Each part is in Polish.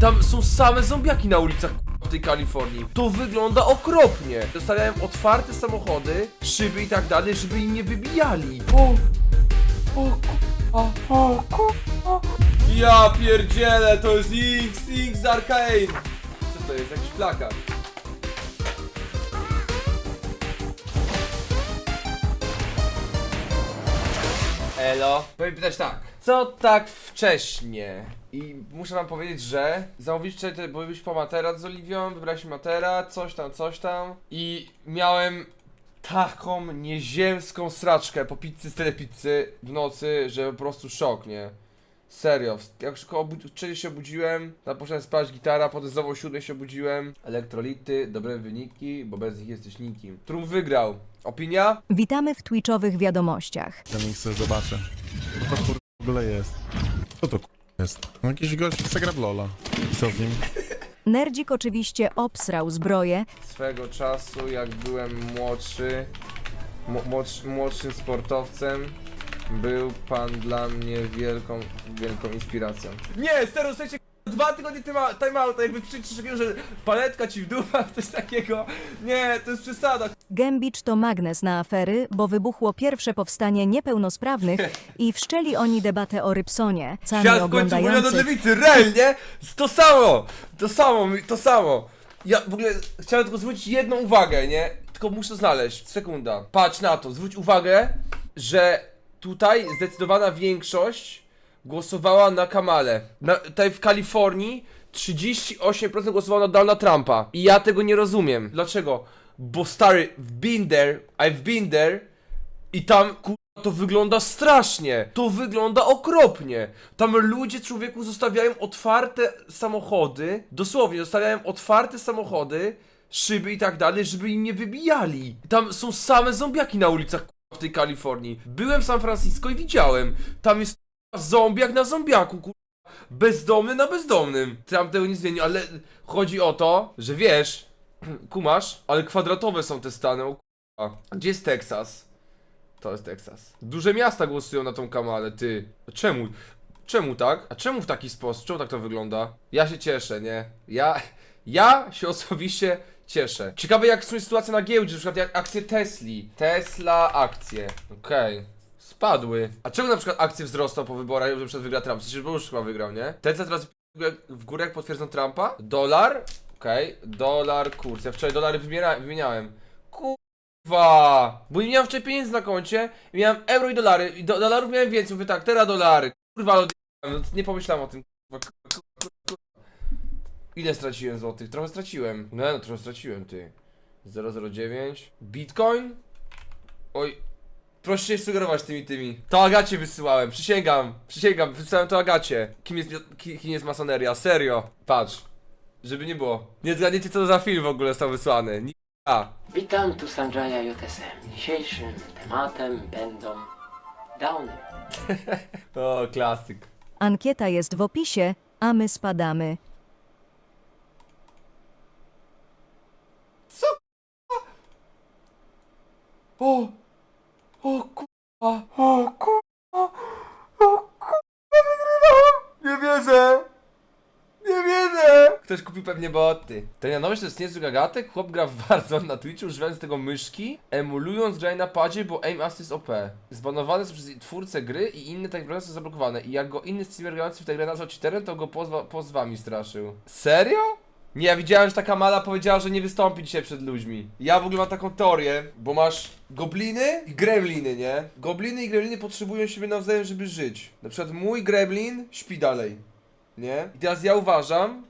Tam są same zombiaki na ulicach w tej Kalifornii. To wygląda okropnie. Zostawiałem otwarte samochody, szyby i tak dalej, żeby im nie wybijali. O, o, ku- o, o, ku- Ja pierdzielę, to jest X, X Arcane. Co to jest? Jakiś plakat. Elo. Powiem pytać tak. Co tak wcześnie? I muszę wam powiedzieć, że zamówiliście, te- bo byliśmy po materac z Oliwią, wybraliśmy materac, coś tam, coś tam. I miałem taką nieziemską sraczkę po pizzy z telepizzy w nocy, że po prostu szok, nie? Serio, jak już koło obud- wcześniej się obudziłem, tam poszedłem spać gitara, potem znowu o siódmej się obudziłem. Elektrolity, dobre wyniki, bo bez nich jesteś nikim. Trum wygrał. Opinia? Witamy w Twitchowych wiadomościach. Ja mi sobie zobaczę. Co to kur... w ogóle jest? Co to kur... jest? No jakiś gość chce gra w Lola. I co z nim? Nerdzik oczywiście obsrał zbroję, swego czasu, jak byłem młodszy, młodsz, młodszym sportowcem, był pan dla mnie wielką, wielką inspiracją. Nie, serio, sensie dwa tygodnie time- timeouta, jakby krzyczysz że paletka ci w dupę, coś takiego. Nie, to jest przesada. Gębicz to magnes na afery, bo wybuchło pierwsze powstanie niepełnosprawnych i wszczęli oni debatę o Rybsonie. Sami Świat w końcu wolny od oglądających lewicy, rel, nie? To samo, to samo, mi- to samo. Ja w ogóle chciałem tylko zwrócić jedną uwagę, nie? Tylko muszę znaleźć, sekunda. Patrz na to, zwróć uwagę, że tutaj zdecydowana większość głosowała na Kamale. Na, tutaj w Kalifornii 38% głosowało na Donalda Trumpa. I ja tego nie rozumiem. Dlaczego? Bo stary, w there, I've been there i tam kurwa to wygląda strasznie. To wygląda okropnie. Tam ludzie człowieku zostawiają otwarte samochody, dosłownie zostawiają otwarte samochody, szyby i tak dalej, żeby im nie wybijali. Tam są same zombiaki na ulicach w tej Kalifornii. Byłem w San Francisco i widziałem. Tam jest zombiak na zombiaku, kurwa. Bezdomny na bezdomnym. Tam tego nie zmieni, ale chodzi o to, że wiesz, kumasz, ale kwadratowe są te stany. O, kurwa. Gdzie jest Teksas? To jest Teksas. Duże miasta głosują na tą kamalę, ty. Czemu? Czemu tak? A czemu w taki sposób? Czemu tak to wygląda? Ja się cieszę, nie? Ja, ja się osobiście cieszę. Ciekawe jak są sytuacje na giełdzie, na przykład jak akcje Tesli. Tesla akcje. Okej. Spadły. A czemu na przykład akcje wzrosną po wyborach, że przed wygra Trump? Przecież już chyba wygrał, nie? Tesla teraz w górę jak potwierdzą Trumpa. Dolar. Okej. Dolar, kurs. Ja wczoraj dolary wymieniałem. Kurwa! Bo nie miałem wczoraj pieniędzy na koncie, miałem euro i dolary, i do, dolarów miałem więcej, mówię tak, teraz dolary, kurwa, odjebałem, no, nie pomyślałem o tym, kurwa, kurwa, kurwa, kurwa. Ile straciłem złotych? Trochę straciłem. No, no trochę straciłem, ty. 009. Bitcoin? Oj. Proszę się sugerować tymi, tymi. To Agacie wysyłałem, przysięgam, przysięgam, wysyłałem to Agacie. Kim jest, ki- kim jest masoneria? Serio. Patrz. Żeby nie było. Nie zgadniecie co to za film w ogóle został wysłany. Ni- A. Witam, tu Sanjaya JSM. Dzisiejszym tematem będą downy. O, klasyk. Ankieta jest w opisie, a my spadamy. O! O kurwa! O kurwa! O kurwa! Wygrywam! Nie wierzę! Nie wierzę! Ktoś kupił pewnie boty. Ten nowość to jest niezły gagatek. Chłop gra w Warzone na Twitchu używając tego myszki, emulując granie na padzie, bo aim assist OP. Zbanowane są przez twórcę gry i inne tak programy są zablokowane. I jak go inny streamer grający w tę grę nazwał cheaterem, to go pozwa pozwami straszył. Serio? Nie, ja widziałem, że taka mala powiedziała, że nie wystąpi dzisiaj przed ludźmi. Ja w ogóle mam taką teorię, bo masz gobliny i gremliny, nie? Gobliny i gremliny potrzebują siebie nawzajem, żeby żyć. Na przykład mój gremlin śpi dalej, nie? I teraz ja uważam,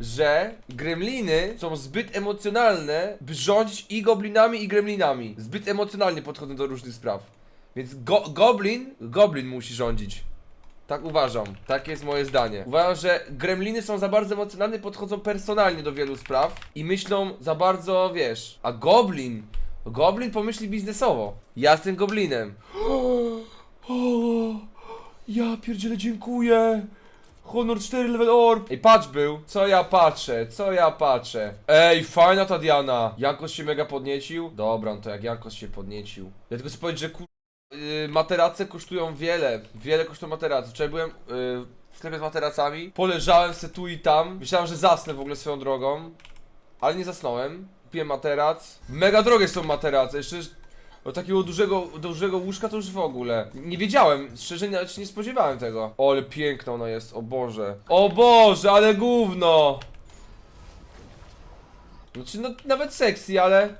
że gremliny są zbyt emocjonalne, by rządzić i goblinami, i gremlinami. Zbyt emocjonalnie podchodzą do różnych spraw. Więc go goblin, goblin musi rządzić. Tak uważam. Takie jest moje zdanie. Uważam, że gremliny są za bardzo emocjonalne, podchodzą personalnie do wielu spraw i myślą za bardzo, wiesz. A goblin, goblin pomyśli biznesowo. Ja jestem goblinem. O, ja pierdzielę, dziękuję. Honor 4 level orb. Ej, patrz był. Co ja patrzę, co ja patrzę. Ej, fajna ta Diana. Jankos się mega podniecił. Dobra, no to jak Jankos się podniecił. Ja tylko chcę powiedzieć, że ku... Yy, materace kosztują wiele, wiele kosztują materace. Wczoraj byłem yy, w sklepie z materacami. Poleżałem se tu i tam. Myślałem, że zasnę w ogóle swoją drogą. Ale nie zasnąłem. Kupiłem materac. Mega drogie są materace. Jeszcze do takiego dużego, dużego łóżka to już w ogóle. Nie wiedziałem, szczerze nie, nie spodziewałem tego. O, ale piękna ona jest, o Boże. O Boże, ale gówno! Znaczy, no nawet sexy, ale...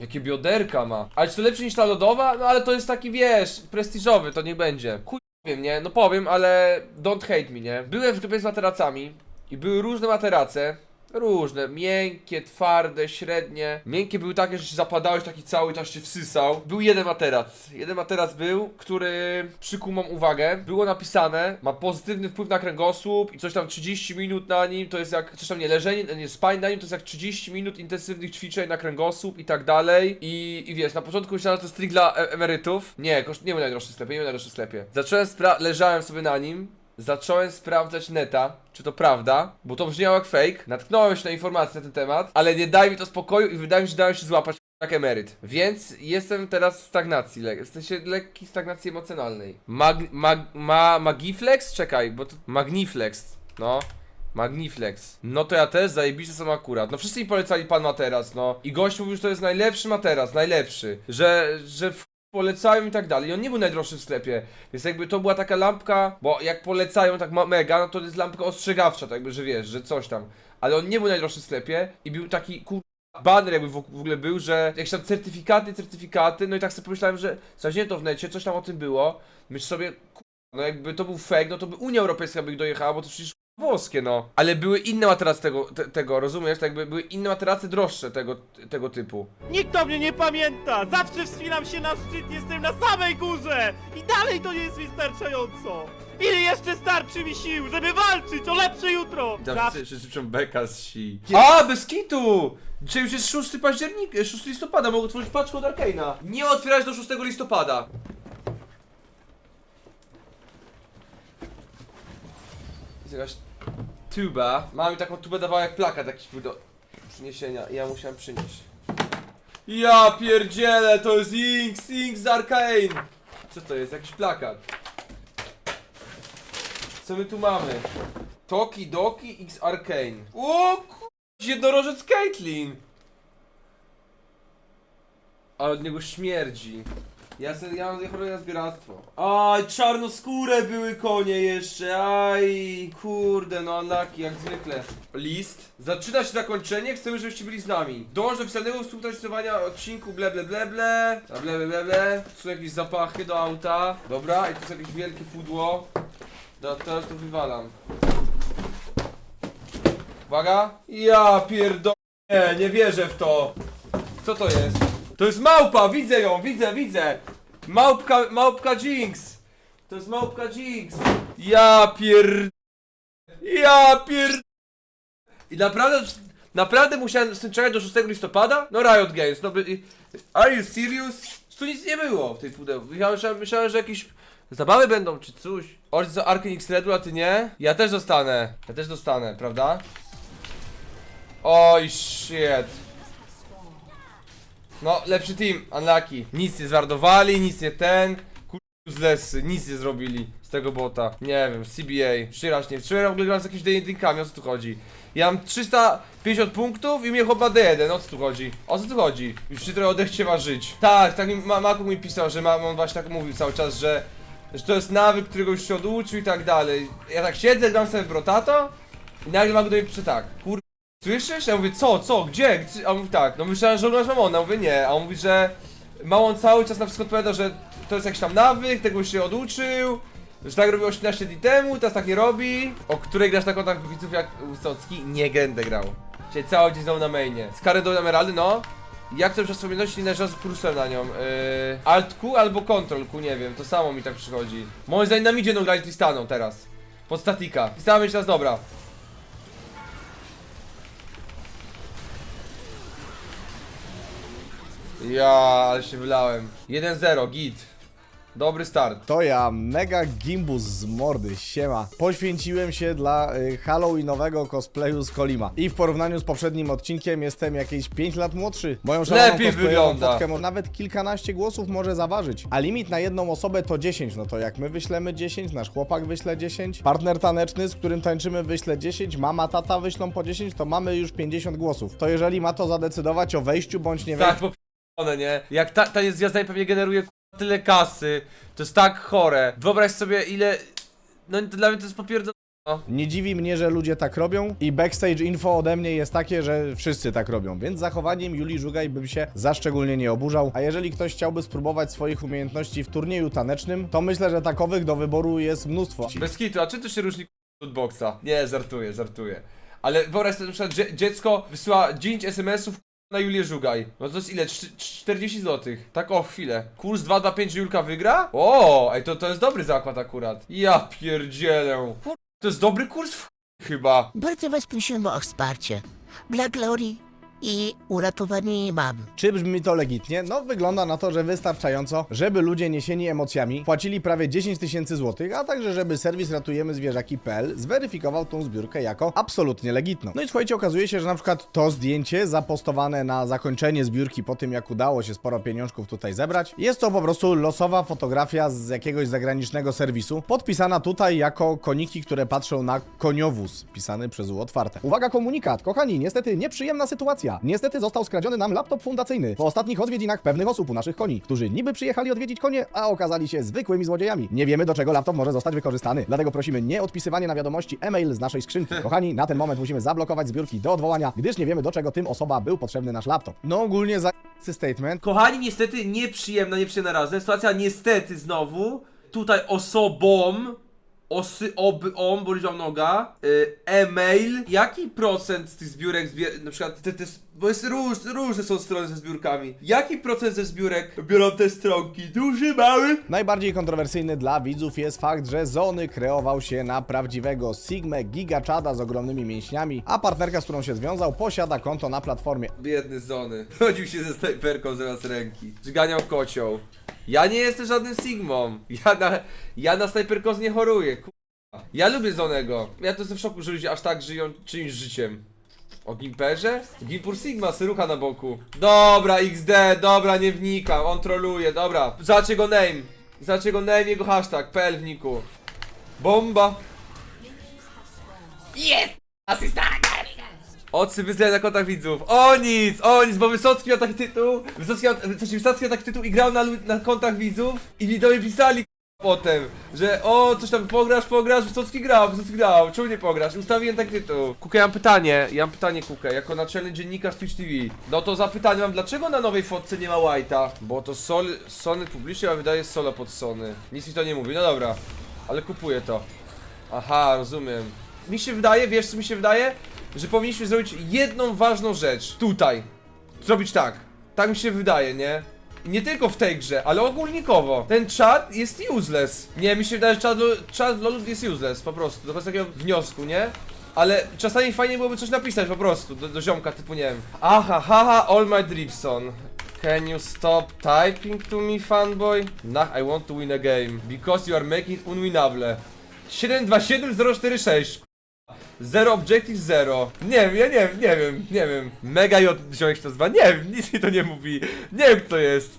Jakie bioderka ma. Ale czy to lepsze niż ta lodowa? No ale to jest taki, wiesz, prestiżowy, to niech będzie. Chuj powiem, nie? No powiem, ale don't hate me, nie? Byłem w sklepie z materacami i były różne materace. Różne, miękkie, twarde, średnie. Miękkie były takie, że się zapadałeś taki cały czas się wsysał. Był jeden materac. Jeden materac był, który przykuł mą uwagę. Było napisane, ma pozytywny wpływ na kręgosłup i coś tam 30 minut na nim, to jest jak, coś tam nie leżenie, nie spanie na nim, to jest jak 30 minut intensywnych ćwiczeń na kręgosłup i tak dalej. I, i wiesz, na początku myślałem, że to jest trik dla e emerytów. Nie, koszt, nie był najdroższy sklepie, nie był najdroższy sklepie. Zacząłem leżałem sobie na nim, Zacząłem sprawdzać neta, czy to prawda, bo to brzmiało jak fake. Natknąłem się na informacje na ten temat, ale nie daj mi to spokoju i wydaje mi się, że dałem się złapać jak emeryt. Więc jestem teraz w stagnacji, le- w sensie lekkiej stagnacji emocjonalnej. Mag, mag, ma, Magiflex? Czekaj, bo to Magniflex, no. Magniflex. No to ja też, zajebiście są akurat. No wszyscy mi polecali pan materac, no. I gość mówił, że to jest najlepszy materac, najlepszy. Że, że w polecają i tak dalej. I on nie był najdroższy w sklepie. Więc jakby to była taka lampka, bo jak polecają tak mega, no to jest lampka ostrzegawcza, tak jakby, że wiesz, że coś tam. Ale on nie był najdroższy w sklepie i był taki kur... Banner jakby w ogóle był, że jakieś tam certyfikaty, certyfikaty, no i tak sobie pomyślałem, że sprawdziłem to w necie, coś tam o tym było. Myślę sobie, kur... no jakby to był fake, no to by Unia Europejska by ich dojechała, bo to przecież włoskie, no. Ale były inne materace tego, te, tego, rozumiesz? Tak jakby były inne materace droższe tego, tego typu. Nikt o mnie nie pamięta! Zawsze wspinam się na szczyt, jestem na samej górze! I dalej to nie jest wystarczająco! Ile jeszcze starczy mi sił, żeby walczyć o lepsze jutro? Zawsze wszyscy życzą beka z si. A, bez kitu! Dzisiaj już jest 6 października, 6 listopada, mogę otworzyć paczkę od Arkeina. Nie otwierać do 6 listopada. Jest jakaś tuba. Mama mi taką tubę dawała jak plakat jakiś był do przyniesienia i ja musiałem przynieść. Ja pierdzielę, to jest Inks, Inks z Arkane. Co to jest? Jakiś plakat. Co my tu mamy? Toki Doki X Arcane. O ku... Jednorożec Caitlyn! A od niego śmierdzi. Ja se, ja ja na zbieractwo. Aj, czarnoskóre były konie jeszcze, aj, kurde, no unlucky, jak zwykle. List. Zaczyna się zakończenie, chcemy, żebyście byli z nami. Dąż do oficjalnego współpracowania odcinku ble ble ble ble. A ble ble ble ble. Tu są jakieś zapachy do auta. Dobra, i tu jest jakieś wielkie pudło. No, teraz to wywalam. Uwaga. Ja pierdolę. Nie, nie wierzę w to. Co to jest? To jest małpa, widzę ją, widzę, widzę. Małpka, małpka Jinx. To jest małpka Jinx. Ja pier... Ja pier... I naprawdę, naprawdę musiałem z tym czekać do 6 listopada? No Riot Games, no by... Are you serious? Tu nic nie było w tej pudełku. Myślałem, myślałem, że jakieś zabawy będą, czy coś. Ojciec za Arken X Redu, a ty nie? Ja też dostanę. Ja też dostanę, prawda? Oj, shit. No, lepszy team, unlucky. Nic nie zwardowali, nic nie ten. Kur... uselessy, nic nie zrobili z tego bota. Nie wiem, CBA, Shirash nie. Shirash w ogóle gram z jakimiś D&D-kami, o co tu chodzi? Ja mam 350 punktów i mnie chłopa D1, o co tu chodzi? O co tu chodzi? Już się trochę odechciewa żyć. Tak, tak mi, ma, Maku mi pisał, że ma, on właśnie tak mówił cały czas, że że to jest nawyk, którego już się oduczył i tak dalej. Ja tak siedzę, gram sobie w Brotato i nagle Maku do mnie tak, kur... Słyszysz? Ja mówię, co, co, gdzie? Gdzie? A on mówi tak, no myślałem, że oglądasz Mamona, mówię nie, a on mówi, że Mamon cały czas na wszystko odpowiada, że to jest jakiś tam nawyk, tego się oduczył, że tak robił 18 dni temu, teraz tak nie robi. O której grasz na kontach widzów jak Wysocki? Nie będę grał. Czyli cały dzień znowu na mainie. Z do emeraldy, no. Jak to już wspomnieć, nie z pulsem na nią. Yy, Alt Q albo Ctrl Q, nie wiem, to samo mi tak przychodzi. Moim zdaniem nam idzie no grać Tristaną teraz. Pod statika. Tristana będzie teraz dobra. Ja, ale się wylałem. 1-0, git. Dobry start. To ja, mega gimbus z mordy, siema. Poświęciłem się dla y, halloweenowego cosplayu z Kolima. I w porównaniu z poprzednim odcinkiem jestem jakieś 5 lat młodszy. Moją szaloną Lepiej cosplayową wygląda. fotkę mo- nawet kilkanaście głosów może zaważyć. A limit na jedną osobę to 10. No to jak my wyślemy 10, nasz chłopak wyśle 10, partner taneczny, z którym tańczymy wyśle 10, mama, tata wyślą po 10, to mamy już 50 głosów. To jeżeli ma to zadecydować o wejściu bądź nie wejściu, Tak, one nie? Jak ta, ta jest gwiazda pewnie generuje k***a, tyle kasy, to jest tak chore. Wyobraź sobie ile... No to dla mnie to jest popierdol... Nie dziwi mnie, że ludzie tak robią i backstage info ode mnie jest takie, że wszyscy tak robią, więc zachowaniem Julii Żugaj bym się za szczególnie nie oburzał, a jeżeli ktoś chciałby spróbować swoich umiejętności w turnieju tanecznym, to myślę, że takowych do wyboru jest mnóstwo. Bez kitu, a czym to się różni k***a, od boxa? Nie, żartuję, żartuję. Ale wyobraź sobie, na przykład dzie dziecko wysyła 9 SMS-ów na Julię Żugaj. No to jest ile? Cz- 40 zł. Tak o chwilę. Kurs 225, że Julka wygra? O, ej, to, to jest dobry zakład akurat. Ja pierdzielę. Kur- To jest dobry kurs w chyba. Bardzo Was prosimy o wsparcie dla Glory i uratowanie jej mam. Czy brzmi to legitnie? No wygląda na to, że wystarczająco, żeby ludzie niesieni emocjami płacili prawie 10 tysięcy złotych, a także żeby serwis ratujemy zwierzaki.pl zweryfikował tą zbiórkę jako absolutnie legitną. No i słuchajcie, okazuje się, że na przykład to zdjęcie zapostowane na zakończenie zbiórki po tym jak udało się sporo pieniążków tutaj zebrać, jest to po prostu losowa fotografia z jakiegoś zagranicznego serwisu, podpisana tutaj jako koniki, które patrzą na koniowóz, pisany przez U otwarte. Uwaga komunikat, kochani, niestety nieprzyjemna sytuacja. Niestety został skradziony nam laptop fundacyjny po ostatnich odwiedzinach pewnych osób u naszych koni, którzy niby przyjechali odwiedzić konie, a okazali się zwykłymi złodziejami. Nie wiemy do czego laptop może zostać wykorzystany, dlatego prosimy nie odpisywanie na wiadomości e-mail z naszej skrzynki. Kochani, na ten moment musimy zablokować zbiórki do odwołania, gdyż nie wiemy do czego tym osoba był potrzebny nasz laptop. No ogólnie za statement. Kochani, niestety nieprzyjemna, nieprzyjemna razem. Sytuacja niestety znowu. Tutaj osobą, osy, oby, on, bo liczba noga, y, e-mail. Jaki procent z tych zbiórek, zbier na przykład, te, te, bo jest róż, różne są strony ze zbiórkami. Jaki procent ze zbiórek biorą te stronki? Duży, mały? Najbardziej kontrowersyjny dla widzów jest fakt, że Zony kreował się na prawdziwego Sigmę Gigaczada z ogromnymi mięśniami, a partnerka, z którą się związał, posiada konto na platformie Biedny Zony. Chodził się ze snajperką zamiast ręki. Zganiał kocioł. Ja nie jestem żadnym Sigmą. Ja na, ja na snajperkoz nie choruję. Ja lubię Zonego. Ja to jestem w szoku, że ludzie aż tak żyją czyimś życiem. O Gimperze? Gimpur Sigma, syrucha na boku. Dobra, XD, dobra, nie wnikam, on troluje, dobra. Zobaczcie go name. Zobaczcie go name, jego hashtag, PL w niku. Bomba. Ocy wyzwania na kontach widzów. O nic, o nic, bo Wysocki miał taki tytuł. Wysocki miał, Wysocki, Wysocki miał taki tytuł i grał na, na kontach widzów. I mi do mnie pisali potem, że o, coś tam pograsz, pograsz, Wysocki grał, Wysocki grał, czemu nie pograsz? I Ustawiłem taki tytuł. Kukę, ja mam pytanie, ja mam pytanie Kukę, jako naczelny dziennikarz Twitch TV. No to zapytanie mam, dlaczego na nowej fotce nie ma White'a? Bo to sol, Sony publicznie, a wydaje solo pod Sony. Nic mi to nie mówi, no dobra. Ale kupuję to. Aha, rozumiem. Mi się wydaje, wiesz co mi się wydaje? Że powinniśmy zrobić jedną ważną rzecz. Tutaj. Zrobić tak. Tak mi się wydaje, nie? Nie tylko w tej grze, ale ogólnikowo. Ten czat jest useless. Nie, mi się wydaje, że czat, czat jest useless, po prostu. Do takiego wniosku, nie? Ale czasami fajnie byłoby coś napisać po prostu, do, do ziomka typu, nie wiem. Aha, haha, all my dripson. Can you stop typing to me, fanboy? Nah, I want to win a game. Because you are making it unwinnable. 727046 Zero objective zero. Nie wiem, ja nie wiem, nie wiem, nie wiem. Mega J wziąłeś to zwa. Nie wiem, nic mi to nie mówi. Nie wiem kto jest.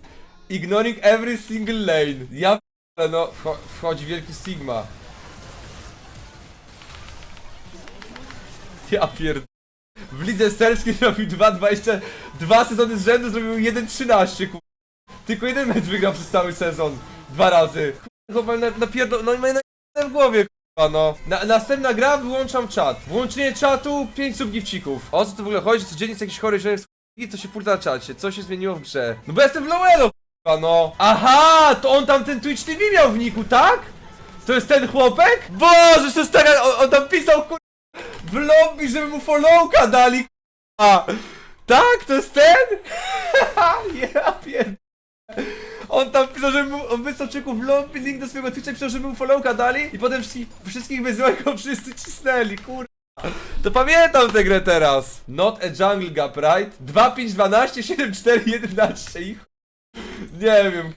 Ignoring every single lane. Ja p***le, no, wcho wchodzi wielki Sigma. Ja pierd... W lidze serskiej zrobił 2.20, dwa sezony z rzędu zrobił 1.13 ku... Tylko jeden mecz wygrał przez cały sezon. Dwa razy. Chyba na, na pierdol... No i ma na, w głowie k***a, no. Na, następna gra, wyłączam czat. Włączenie czatu, 5 subgifcików. O co tu w ogóle chodzi? Codziennie jest jakiś chory żołnierz i co się pulta na czacie? Co się zmieniło w grze? No bo jestem w Lowelo, k***a, no. Aha, to on tam ten Twitch TV miał w niku, tak? To jest ten chłopek? Boże, to jest taka... On, on tam pisał, kur... W lobby, żeby mu followka dali, k***a. Tak, to jest ten? ja pierd... On tam pisał, że mu, on wysłał czeku w link do swojego Twitcha, pisał, żeby mu followka dali i potem wszystkich, wszystkich wyzwał, go wszyscy cisnęli, kur... To pamiętam tę grę teraz. Not a jungle gap, right? 2, 5, 12, 7, 4, 11 i Nie wiem.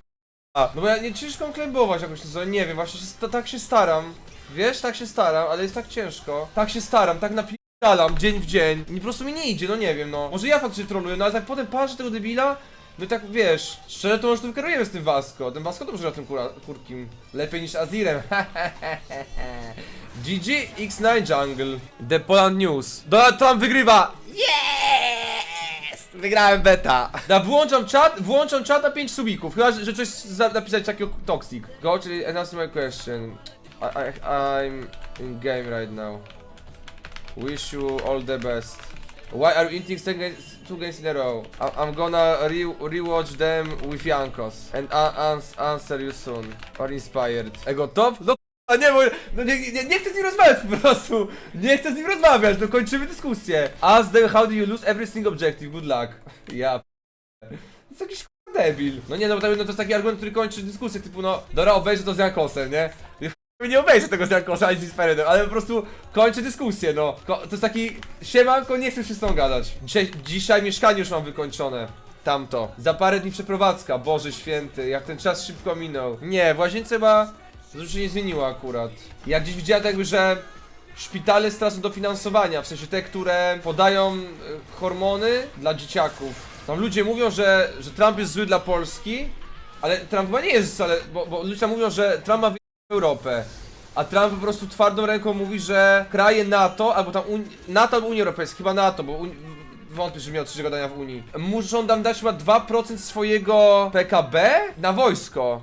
No bo ja nie ciężko klembować jakoś, to nie wiem, właśnie to, tak się staram. Wiesz, tak się staram, ale jest tak ciężko. Tak się staram, tak napierdalam dzień w dzień. I po prostu mi nie idzie, no nie wiem, no. Może ja faktycznie troluję, no ale tak potem patrzę tego debila, no tak wiesz, szczerze to może tym kierujemy z tym Vasco. Ten Vasco dobrze na tym kura, kurkim. Lepiej niż Azirem. GG X9 Jungle. The Poland News. Donald Trump wygrywa! Yes! Wygrałem beta. Da, włączam czat, włączam czat na 5 subików. Chyba, że coś za, napisać takiego toxic. Go, czyli answer my question. I, I, I'm in game right now. Wish you all the best. Why are you eating two games, in a row? I'm gonna re rewatch them with Jankos and ans answer you soon. Or inspired. Ego top? No a nie, bo no nie, nie, nie chcę z nim rozmawiać po prostu. Nie chcę z nim rozmawiać, no kończymy dyskusję. Ask them how do you lose every single objective, good luck. Ja p- To jakiś debil. No nie, no bo to, no to jest taki argument, który kończy dyskusję, typu no, dobra, obejrzę to z Jankosem, nie? I Nie obejrzę tego z Jankosem ani z ale po prostu kończę dyskusję, no. Ko to jest taki, siemanko, nie chcę się z tą gadać. Dzisiaj, dzisiaj mieszkanie już mam wykończone. Tamto. Za parę dni przeprowadzka, Boże święty, jak ten czas szybko minął. Nie, w łazience chyba dużo się nie zmieniło akurat. Ja gdzieś widziałem tak jakby, że szpitale stracą dofinansowania, w sensie te, które podają y, hormony dla dzieciaków. Tam ludzie mówią, że, że Trump jest zły dla Polski, ale Trump chyba nie jest wcale, bo, bo ludzie tam mówią, że Trump ma Europę. A Trump po prostu twardą ręką mówi, że kraje NATO, albo tam Uni NATO albo Unii Europejskiej, chyba NATO, bo Uni wątpię, że miał trzeciego dania w Unii. Muszą tam dać chyba 2% swojego PKB na wojsko.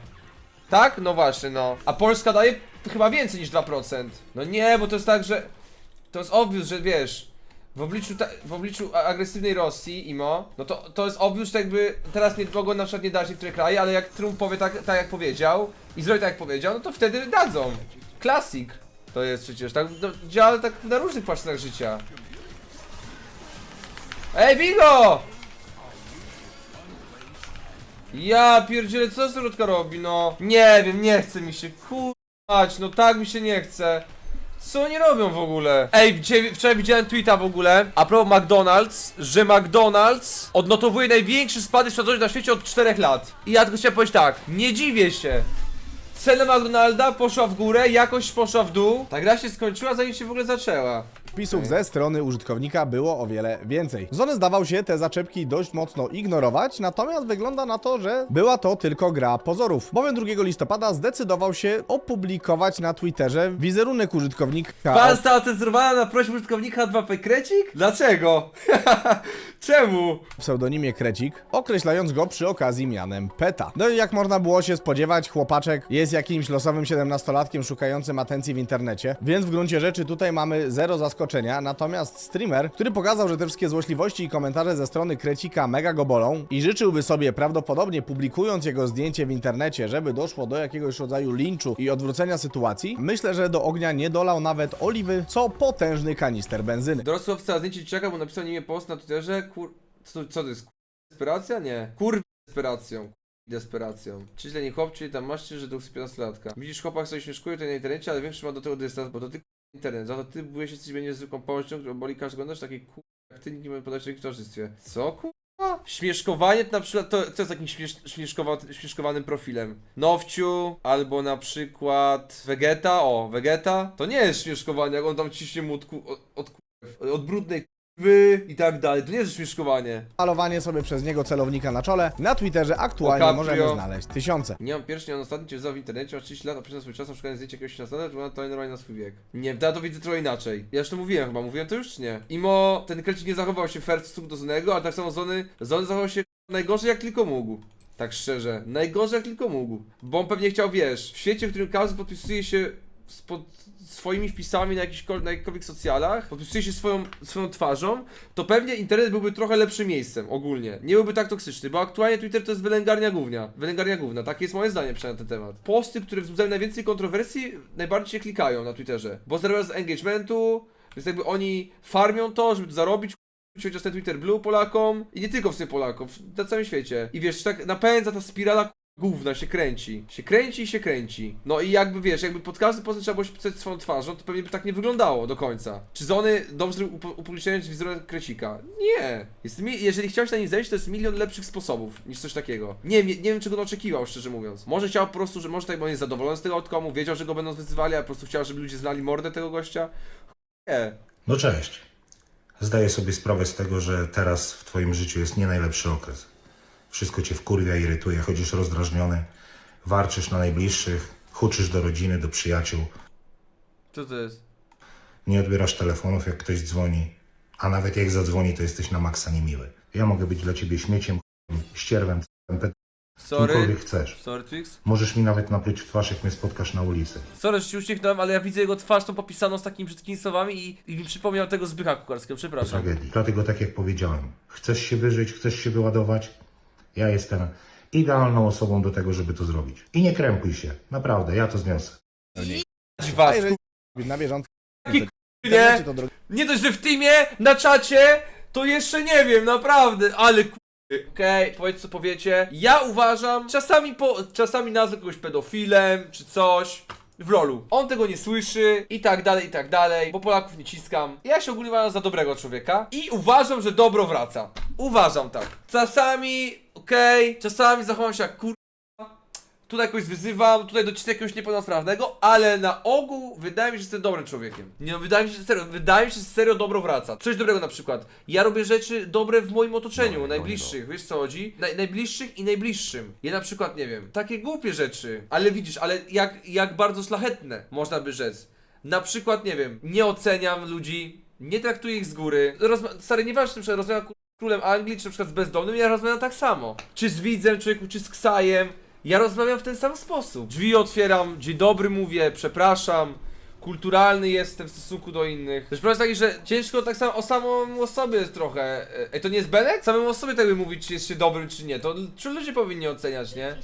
Tak? No właśnie, no. A Polska daje chyba więcej niż 2%. No nie, bo to jest tak, że... To jest obvious, że wiesz... W obliczu, ta, w obliczu agresywnej Rosji, IMO, no to, to jest obvious, że jakby teraz nie mogą na przykład nie dać niektóre kraje, ale jak Trump powie tak, tak jak powiedział i zrobi tak jak powiedział, no to wtedy dadzą. Klasik. To jest przecież, tak no, działa tak na różnych płaszczyznach życia. Ej, Bigo! Ja pierdzielę, co Soroczka robi, no? Nie wiem, nie chce mi się, kurwać, no tak mi się nie chce. Co oni robią w ogóle? Ej, wczoraj widziałem tweeta w ogóle a propos McDonald's, że McDonald's odnotowuje największy spadek sprzedaży na świecie od 4 lat. I ja tylko chciałem powiedzieć tak, nie dziwię się. Cena McDonalda poszła w górę, jakość poszła w dół. Ta gra się skończyła zanim się w ogóle zaczęła. Wpisów ze strony użytkownika było o wiele więcej. Zony zdawał się te zaczepki dość mocno ignorować, natomiast wygląda na to, że była to tylko gra pozorów. Bowiem 2 listopada zdecydował się opublikować na Twitterze wizerunek użytkownika. Pan została cenzurowana na prośbę użytkownika 2P Krecik? Dlaczego? Czemu? w pseudonimie Krecik, określając go przy okazji mianem Peta. No i jak można było się spodziewać, chłopaczek jest jakimś losowym 17-latkiem szukającym atencji w internecie, więc w gruncie rzeczy tutaj mamy zero zaskoczenia, natomiast streamer, który pokazał, że te wszystkie złośliwości i komentarze ze strony Krecika mega go bolą i życzyłby sobie prawdopodobnie publikując jego zdjęcie w internecie, żeby doszło do jakiegoś rodzaju linczu i odwrócenia sytuacji, myślę, że do ognia nie dolał nawet oliwy, co potężny kanister benzyny. Dorosły owca na zdjęcie dzieciaka, bo napisał niemię post na Twitterze, kur... Co, co to jest? Desperacja? Nie. Kur... Desperacją. Desperacją. Czy źle nie chłop, czyli tam masz że to 15-latka. Widzisz chłopak sobie śmieszkuje tutaj na internecie, ale większy ma do tego dystans, bo to ty internet. Za to ty byłeś jesteś będzie zwykłą pością, którą boli każdy oglądasz taki kur... jak ty nikt nie może podać w towarzystwie. Co kur... Śmieszkowanie to na przykład, to, to jest takim śmiesz, śmieszkowa, śmieszkowanym profilem. Nowciu, albo na przykład Vegeta, o, Vegeta, to nie jest śmieszkowanie, jak on tam ciśnie mu od, od, od, od brudnej wy i tak dalej, to nie jest śmieszkowanie. Malowanie sobie przez niego celownika na czole. Na Twitterze aktualnie O, możemy znaleźć tysiące. Nie mam pierwszy, nie mam ostatni, cię wzał w internecie, masz 30 lat, a przez swój czas na szukanie zdjęcia jakiegoś 16 lat, to to normalnie na swój wiek. Nie, ja to widzę trochę inaczej. Ja już to mówiłem chyba, mówiłem to już czy nie? Imo, ten krecik nie zachował się fair w stosunku do Zonego, ale tak samo Zony, Zony zachował się najgorzej jak tylko mógł. Tak szczerze, najgorzej jak tylko mógł. Bo on pewnie chciał, wiesz, w świecie, w którym każdy podpisuje się pod swoimi wpisami na jakichś na jakichkolwiek socjalach, podpisuje się swoją, swoją twarzą, to pewnie internet byłby trochę lepszym miejscem ogólnie. Nie byłby tak toksyczny, bo aktualnie Twitter to jest wylęgarnia głównia. Wylęgarnia główna, takie jest moje zdanie przynajmniej na ten temat. Posty, które wzbudzają najwięcej kontrowersji, najbardziej się klikają na Twitterze. Bo zarabiają z engagementu, więc jakby oni farmią to, żeby zarobić, chociaż ten Twitter Blue Polakom i nie tylko w sumie Polakom, na całym świecie. I wiesz, tak napędza ta spirala gówna się kręci. Się kręci i się kręci. No i jakby wiesz, jakby pod każdym postem trzeba było się pisać swoją twarzą, to pewnie by tak nie wyglądało do końca. Czy Zony dobrze upu- upubliczniając wizerunek Krecika? Nie. Jest mi, jeżeli chciałeś na nim zejść, to jest milion lepszych sposobów niż coś takiego. Nie, nie, nie wiem czego on oczekiwał, szczerze mówiąc. Może chciał po prostu, że może tak, bo on jest zadowolony z tego outcome'u, wiedział, że go będą wyzywali, a po prostu chciał, żeby ludzie znali mordę tego gościa. Nie. No cześć. Zdaję sobie sprawę z tego, że teraz w twoim życiu jest nie najlepszy okres. Wszystko cię wkurwia, irytuje, chodzisz rozdrażniony, warczysz na najbliższych, huczysz do rodziny, do przyjaciół, Co to jest? nie odbierasz telefonów, jak ktoś dzwoni, a nawet jak zadzwoni, to jesteś na maksa niemiły. Ja mogę być dla ciebie śmieciem, ścierwem, Sorry. kimkolwiek chcesz. Sorry, Twix. Możesz mi nawet napluć w twarz, jak mnie spotkasz na ulicy. Sorry, że ci uśmiechnąłem, ale ja widzę jego twarz tą popisaną z takimi brzydkimi słowami i, i mi przypomniał tego Zbycha Kukarskiego, przepraszam. tragedii. Dlatego, tak jak powiedziałem, chcesz się wyżyć, chcesz się wyładować, ja jestem idealną osobą do tego, żeby to zrobić. I nie krępuj się, naprawdę, ja to zniosę. Was, Ej, Na bieżąco. Nie? to drogi Nie dość, że w teamie, na czacie, to jeszcze nie wiem, naprawdę, ale k***. Okej, powiedz co powiecie. Ja uważam, czasami po, czasami nazwę kogoś pedofilem, czy coś. W lolu. On tego nie słyszy i tak dalej, i tak dalej, bo Polaków nie ciskam. Ja się ogólnie uważam za dobrego człowieka i uważam, że dobro wraca. Uważam tak. Czasami, okej, czasami zachowam się jak kur... Tutaj kogoś wyzywam, tutaj docisnę jakiegoś niepełnosprawnego, ale na ogół wydaje mi się, że jestem dobrym człowiekiem. Nie no, wydaje mi się, że serio, wydaje mi się, że serio dobro wraca. Coś dobrego na przykład. Ja robię rzeczy dobre w moim otoczeniu, najbliższych, wiesz co chodzi? Naj, najbliższych i najbliższym. Ja na przykład, nie wiem, takie głupie rzeczy, ale widzisz, ale jak, jak bardzo szlachetne, można by rzec. Na przykład, nie wiem, nie oceniam ludzi, nie traktuję ich z góry. Rozma- stary, nieważne, czy rozmawiam ku- z królem Anglii, czy na przykład z bezdomnym, ja rozmawiam tak samo. Czy z widzem, człowieku, czy z ksajem. Ja rozmawiam w ten sam sposób. Drzwi otwieram, dzień dobry mówię, przepraszam. Kulturalny jestem w stosunku do innych. Też problem jest taki, że ciężko tak samo o samą osobie trochę. Ej, to nie jest Benek? Samemu o sobie tak by mówić, czy jest się dobrym, czy nie. To czy ludzie powinni oceniać, nie?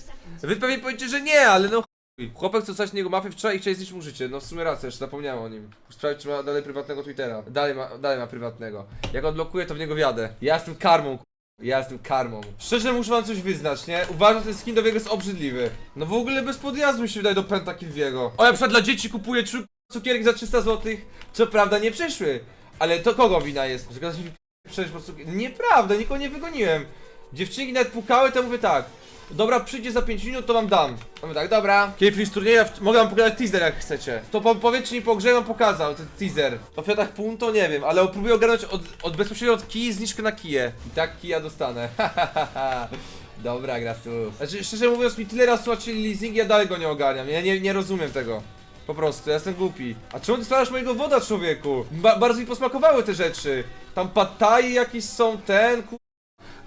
Wy pewnie powiecie, że nie, ale no chuj. Chłopak co coś niego mafii wczoraj i chciał zniszczyć mu życie. No w sumie racja, jeszcze zapomniałem o nim. Sprawdź, czy ma dalej prywatnego Twittera. Dalej ma, dalej ma prywatnego. Jak odblokuję, to w niego wjadę. Ja jestem karmą, ja jestem karmą. Szczerze muszę wam coś wyznać, nie? Uważam, że ten skin do Wiego jest obrzydliwy. No w ogóle bez podjazdu mi się wydaje do Pentakilwiego. O, ja na przykład dla dzieci kupuję czu- cukierek za 300 zł. Co prawda nie przyszły. Ale to kogo wina jest? Że kazać mi przejść po cukier... Nieprawda, nikogo nie wygoniłem. Dziewczynki nawet pukały, to mówię tak. Dobra, przyjdzie za 5 minut, to wam dam. Mamy tak, dobra. Kiedyś z turnieja, w- mogę wam pokazać teaser jak chcecie. To po, powiedz, czy mi po grze wam pokazał ten teaser. O Fiatach Punto nie wiem, ale próbuję ogarnąć od, od bezpośrednio od kij zniżkę na kije. I tak kija dostanę. Dobra, gra słów. Znaczy, szczerze mówiąc, mi tyle razy tłumaczyli leasing, ja dalej go nie ogarniam. Ja nie, nie rozumiem tego. Po prostu, ja jestem głupi. A czemu ty starasz mojego woda, człowieku? Ba bardzo mi posmakowały te rzeczy. Tam pataje jakieś są, ten, ku...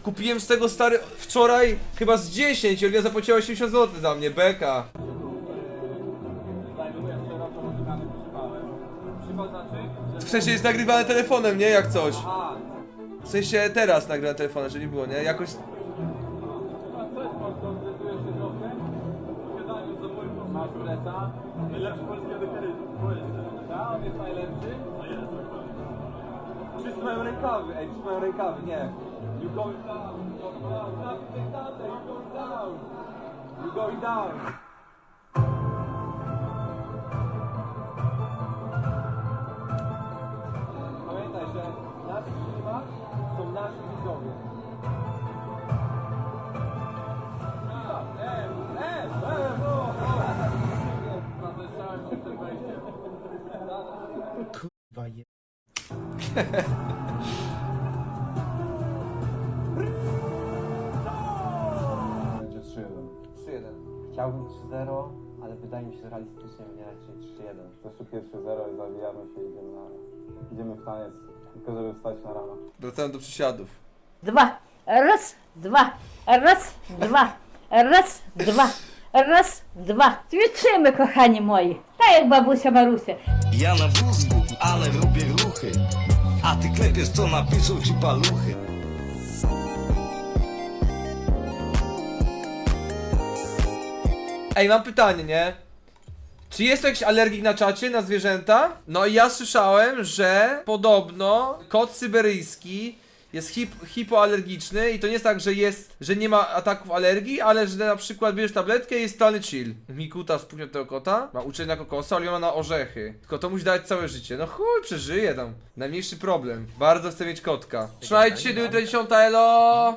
Kupiłem z tego stary wczoraj chyba z 10 i Olivia zapłaciła 80 zł za mnie, beka. W sensie jest nagrywane telefonem, nie? Jak coś. W sensie teraz nagrywam telefonem, że nie było, nie? Jakoś... Wszyscy mają rękawy, ej, wszyscy mają rękawy, nie. You going down, you going down, nothing, you going down. You going down. Pamiętaj, że nasz klimat są nasi widzowie. Będzie 3-1. 3-1. Chciałbym 3-0, ale wydaje mi się, że realistycznie będzie raczej 3-1. Jeszcze pierwsze 0 i zawijamy się i idziemy na... Idziemy w taniec, tylko żeby wstać na rano. Wracałem do przysiadów. Dwa, raz, dwa, raz, dwa, raz, dwa, raz, dwa. Ćwiczymy, kochani moi. Tak jak babusia Marusia. Ja na wózku, ale robię ruchy A ty klepiesz co napiszą ci paluchy Ej, mam pytanie, nie? Czy jest jakiś alergik na czacie na zwierzęta? No i ja słyszałem, że podobno kot syberyjski jest hip, hipoalergiczny i to nie jest tak, że jest, że nie ma ataków alergii, ale że na przykład bierzesz tabletkę i jest totalny chill. Mikuta spóźnia tego kota, ma uczenie na kokosa, ale ma na orzechy. Tylko to musi dać całe życie. No chuj, przeżyje tam. Najmniejszy problem. Bardzo chcę mieć kotka. Trzymajcie się, do jutra 10, elo!